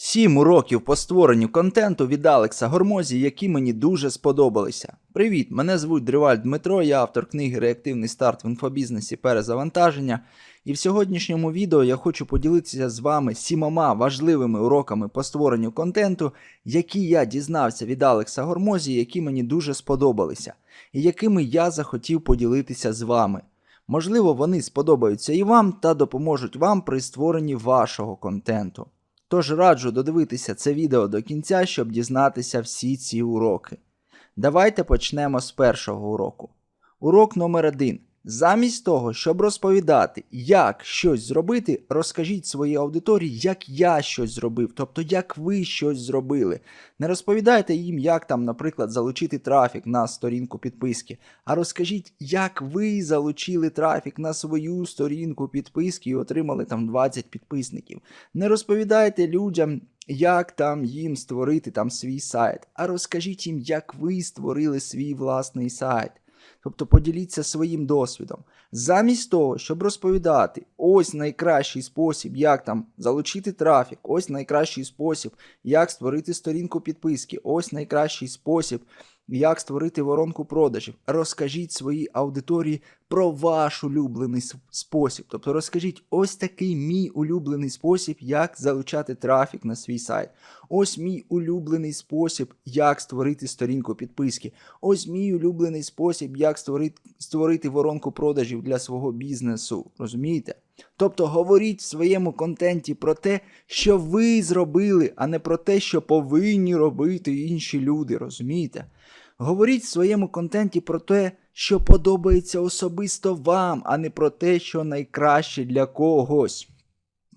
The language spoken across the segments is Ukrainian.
Сім уроків по створенню контенту від Алекса Гормозі, які мені дуже сподобалися. Привіт! Мене звуть Дриваль Дмитро, я автор книги Реактивний старт в інфобізнесі перезавантаження. І в сьогоднішньому відео я хочу поділитися з вами сімома важливими уроками по створенню контенту, які я дізнався від Алекса Гормозі, які мені дуже сподобалися, і якими я захотів поділитися з вами. Можливо, вони сподобаються і вам та допоможуть вам при створенні вашого контенту. Тож раджу додивитися це відео до кінця, щоб дізнатися всі ці уроки. Давайте почнемо з першого уроку. Урок номер один. Замість того, щоб розповідати, як щось зробити, розкажіть своїй аудиторії, як я щось зробив, тобто як ви щось зробили. Не розповідайте їм, як там, наприклад, залучити трафік на сторінку підписки, а розкажіть, як ви залучили трафік на свою сторінку підписки і отримали там 20 підписників. Не розповідайте людям, як там їм створити там свій сайт, а розкажіть їм, як ви створили свій власний сайт. Тобто поділіться своїм досвідом. Замість того, щоб розповідати, ось найкращий спосіб, як там залучити трафік, ось найкращий спосіб, як створити сторінку підписки, ось найкращий спосіб, як створити воронку продажів. Розкажіть своїй аудиторії про ваш улюблений спосіб. Тобто розкажіть, ось такий мій улюблений спосіб, як залучати трафік на свій сайт. Ось мій улюблений спосіб, як створити сторінку підписки. Ось мій улюблений спосіб, як створити, створити воронку продажів для свого бізнесу. Розумієте? Тобто говоріть в своєму контенті про те, що ви зробили, а не про те, що повинні робити інші люди. Розумієте? Говоріть в своєму контенті про те, що подобається особисто вам, а не про те, що найкраще для когось.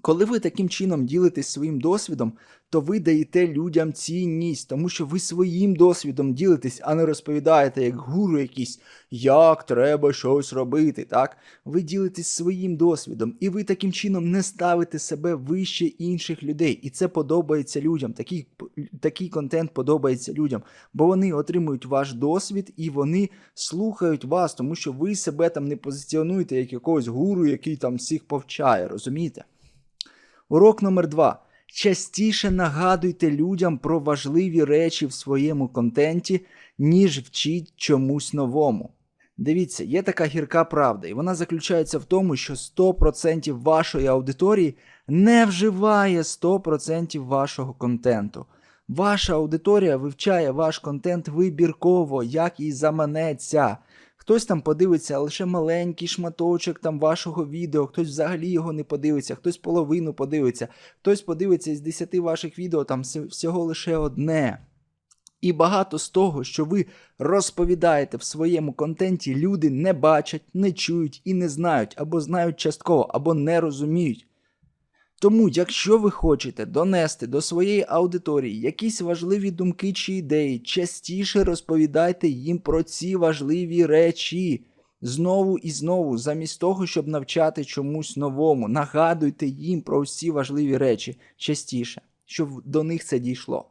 Коли ви таким чином ділитесь своїм досвідом, то ви даєте людям цінність, тому що ви своїм досвідом ділитесь, а не розповідаєте, як гуру якийсь, як треба щось робити. так? Ви ділитесь своїм досвідом, і ви таким чином не ставите себе вище інших людей. І це подобається людям. Такий, такий контент подобається людям, бо вони отримують ваш досвід і вони слухають вас, тому що ви себе там не позиціонуєте як якогось гуру, який там всіх повчає, розумієте? Урок номер два. Частіше нагадуйте людям про важливі речі в своєму контенті, ніж вчіть чомусь новому. Дивіться, є така гірка правда, і вона заключається в тому, що 100% вашої аудиторії не вживає 100% вашого контенту. Ваша аудиторія вивчає ваш контент вибірково, як їй заманеться. Хтось там подивиться лише маленький шматочок там вашого відео, хтось взагалі його не подивиться, хтось половину подивиться, хтось подивиться із 10 ваших відео там всього лише одне. І багато з того, що ви розповідаєте в своєму контенті, люди не бачать, не чують і не знають, або знають частково, або не розуміють. Тому, якщо ви хочете донести до своєї аудиторії якісь важливі думки чи ідеї, частіше розповідайте їм про ці важливі речі. Знову і знову, замість того, щоб навчати чомусь новому, нагадуйте їм про всі важливі речі частіше, щоб до них це дійшло.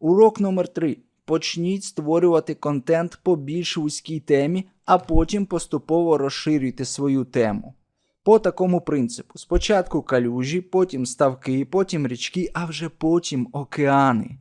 Урок номер 3 Почніть створювати контент по більш вузькій темі, а потім поступово розширюйте свою тему по такому принципу: спочатку калюжі, потім ставки, потім річки, а вже потім океани.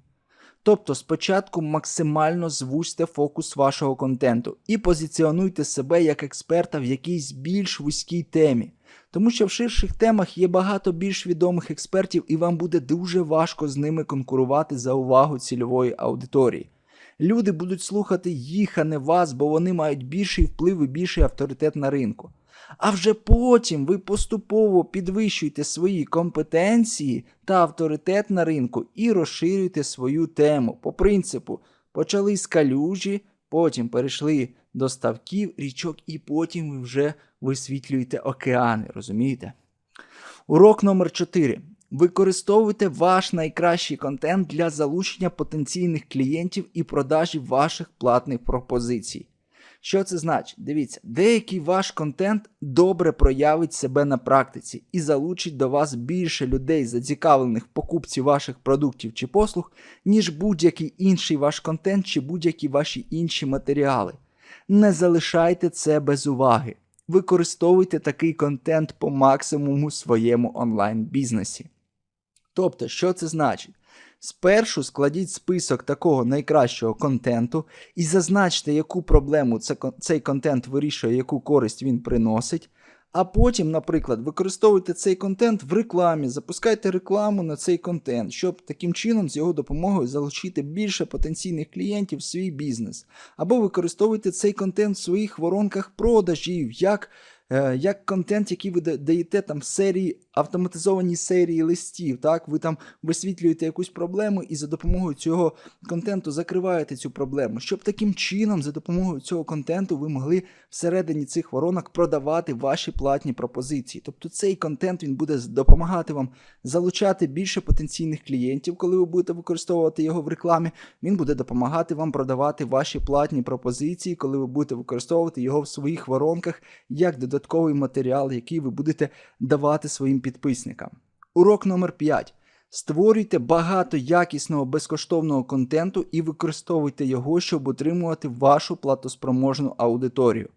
Тобто спочатку максимально звузьте фокус вашого контенту і позиціонуйте себе як експерта в якійсь більш вузькій темі. Тому що в ширших темах є багато більш відомих експертів, і вам буде дуже важко з ними конкурувати за увагу цільової аудиторії. Люди будуть слухати їх, а не вас, бо вони мають більший вплив і більший авторитет на ринку а вже потім ви поступово підвищуєте свої компетенції та авторитет на ринку і розширюєте свою тему. По принципу, почали з калюжі, потім перейшли до ставків, річок, і потім ви вже висвітлюєте океани, розумієте? Урок номер 4. Використовуйте ваш найкращий контент для залучення потенційних клієнтів і продажі ваших платних пропозицій. Що це значить? Дивіться, деякий ваш контент добре проявить себе на практиці і залучить до вас більше людей, зацікавлених в покупці ваших продуктів чи послуг, ніж будь-який інший ваш контент чи будь-які ваші інші матеріали. Не залишайте це без уваги. Використовуйте такий контент по максимуму своєму онлайн-бізнесі. Тобто, що це значить? Спершу складіть список такого найкращого контенту і зазначте, яку проблему цей контент вирішує, яку користь він приносить. А потім, наприклад, використовуйте цей контент в рекламі, запускайте рекламу на цей контент, щоб таким чином з його допомогою залучити більше потенційних клієнтів в свій бізнес. Або використовуйте цей контент в своїх воронках продажів, як як контент, який ви даєте там серії, автоматизовані серії листів. Так, ви там висвітлюєте якусь проблему і за допомогою цього контенту закриваєте цю проблему, щоб таким чином, за допомогою цього контенту, ви могли всередині цих воронок продавати ваші платні пропозиції. Тобто цей контент він буде допомагати вам залучати більше потенційних клієнтів, коли ви будете використовувати його в рекламі. Він буде допомагати вам продавати ваші платні пропозиції, коли ви будете використовувати його в своїх воронках як додатково додатковий матеріал, який ви будете давати своїм підписникам. Урок номер 5. Створюйте багато якісного безкоштовного контенту і використовуйте його, щоб отримувати вашу платоспроможну аудиторію.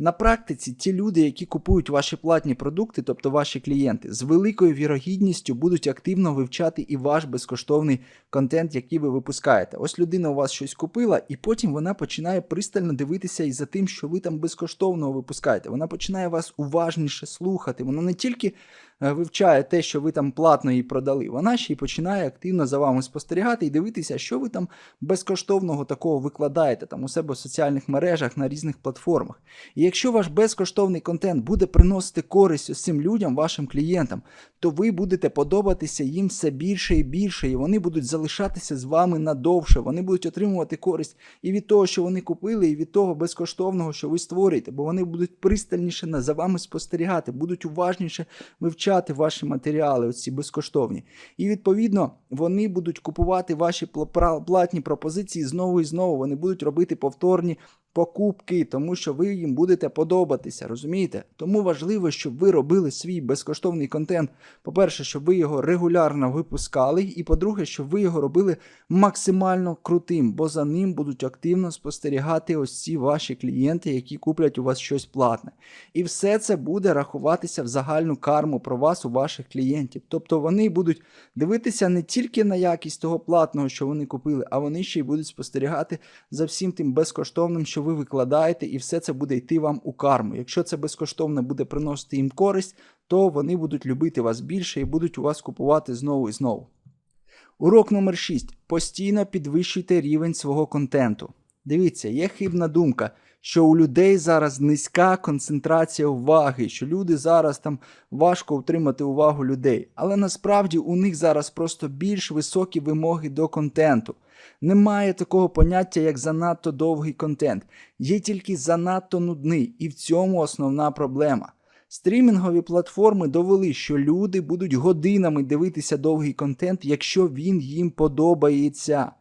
На практиці ті люди, які купують ваші платні продукти, тобто ваші клієнти, з великою вірогідністю будуть активно вивчати і ваш безкоштовний контент, який ви випускаєте. Ось людина у вас щось купила, і потім вона починає пристально дивитися і за тим, що ви там безкоштовно випускаєте. Вона починає вас уважніше слухати. Вона не тільки вивчає те, що ви там платно їй продали, вона ще й починає активно за вами спостерігати і дивитися, що ви там безкоштовного такого викладаєте там у себе в соціальних мережах на різних платформах. І якщо ваш безкоштовний контент буде приносити користь цим людям, вашим клієнтам, то ви будете подобатися їм все більше і більше, і вони будуть залишатися з вами надовше. Вони будуть отримувати користь і від того, що вони купили, і від того безкоштовного, що ви створюєте, бо вони будуть пристальніше за вами спостерігати, будуть уважніше вивчати ваші матеріали, оці безкоштовні. І відповідно вони будуть купувати ваші платні пропозиції знову і знову. Вони будуть робити повторні покупки, тому що ви їм будете подобатися, розумієте? Тому важливо, щоб ви робили свій безкоштовний контент. По-перше, щоб ви його регулярно випускали, і по-друге, щоб ви його робили максимально крутим, бо за ним будуть активно спостерігати ось ці ваші клієнти, які куплять у вас щось платне. І все це буде рахуватися в загальну карму про вас у ваших клієнтів. Тобто вони будуть дивитися не тільки на якість того платного, що вони купили, а вони ще й будуть спостерігати за всім тим безкоштовним, що що ви викладаєте, і все це буде йти вам у карму. Якщо це безкоштовно буде приносити їм користь, то вони будуть любити вас більше і будуть у вас купувати знову і знову. Урок номер 6. Постійно підвищуйте рівень свого контенту. Дивіться, є хибна думка, що у людей зараз низька концентрація уваги, що люди зараз там важко утримати увагу людей. Але насправді у них зараз просто більш високі вимоги до контенту. Немає такого поняття, як занадто довгий контент. Є тільки занадто нудний, і в цьому основна проблема. Стрімінгові платформи довели, що люди будуть годинами дивитися довгий контент, якщо він їм подобається.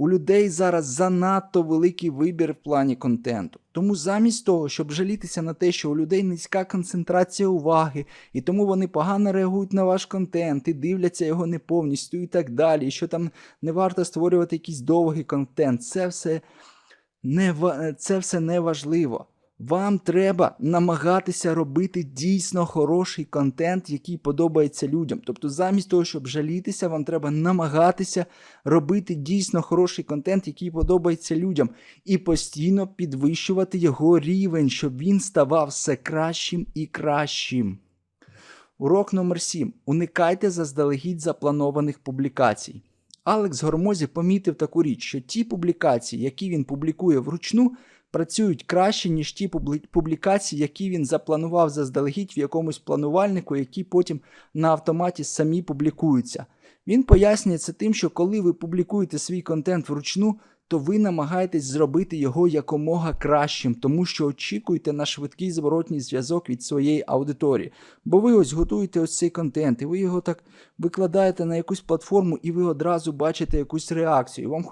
У людей зараз занадто великий вибір в плані контенту. Тому замість того, щоб жалітися на те, що у людей низька концентрація уваги, і тому вони погано реагують на ваш контент і дивляться його не повністю і так далі, і що там не варто створювати якийсь довгий контент, це все не, це все не важливо. Вам треба намагатися робити дійсно хороший контент, який подобається людям. Тобто, замість того, щоб жалітися, вам треба намагатися робити дійсно хороший контент, який подобається людям, і постійно підвищувати його рівень, щоб він ставав все кращим і кращим. Урок номер 7. Уникайте заздалегідь запланованих публікацій. Алекс Гормозі помітив таку річ, що ті публікації, які він публікує вручну, працюють краще, ніж ті публікації, які він запланував заздалегідь в якомусь планувальнику, які потім на автоматі самі публікуються. Він пояснює це тим, що коли ви публікуєте свій контент вручну, то ви намагаєтесь зробити його якомога кращим, тому що очікуєте на швидкий зворотній зв'язок від своєї аудиторії. Бо ви ось готуєте ось цей контент, і ви його так викладаєте на якусь платформу, і ви одразу бачите якусь реакцію. І Вам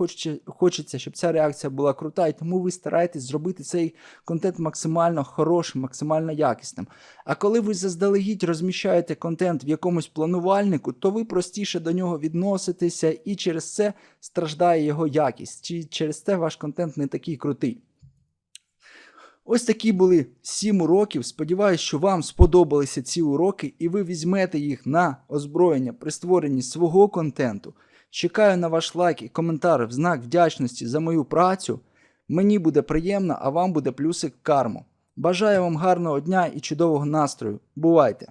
хочеться, щоб ця реакція була крута, і тому ви стараєтесь зробити цей контент максимально хорошим, максимально якісним. А коли ви заздалегідь розміщаєте контент в якомусь планувальнику, то ви простіше до нього відноситеся, і через це страждає його якість чи через те ваш контент не такий крутий. Ось такі були 7 уроків. Сподіваюсь, що вам сподобалися ці уроки, і ви візьмете їх на озброєння при створенні свого контенту. Чекаю на ваш лайк і коментар в знак вдячності за мою працю. Мені буде приємно, а вам буде плюсик карму. Бажаю вам гарного дня і чудового настрою. Бувайте!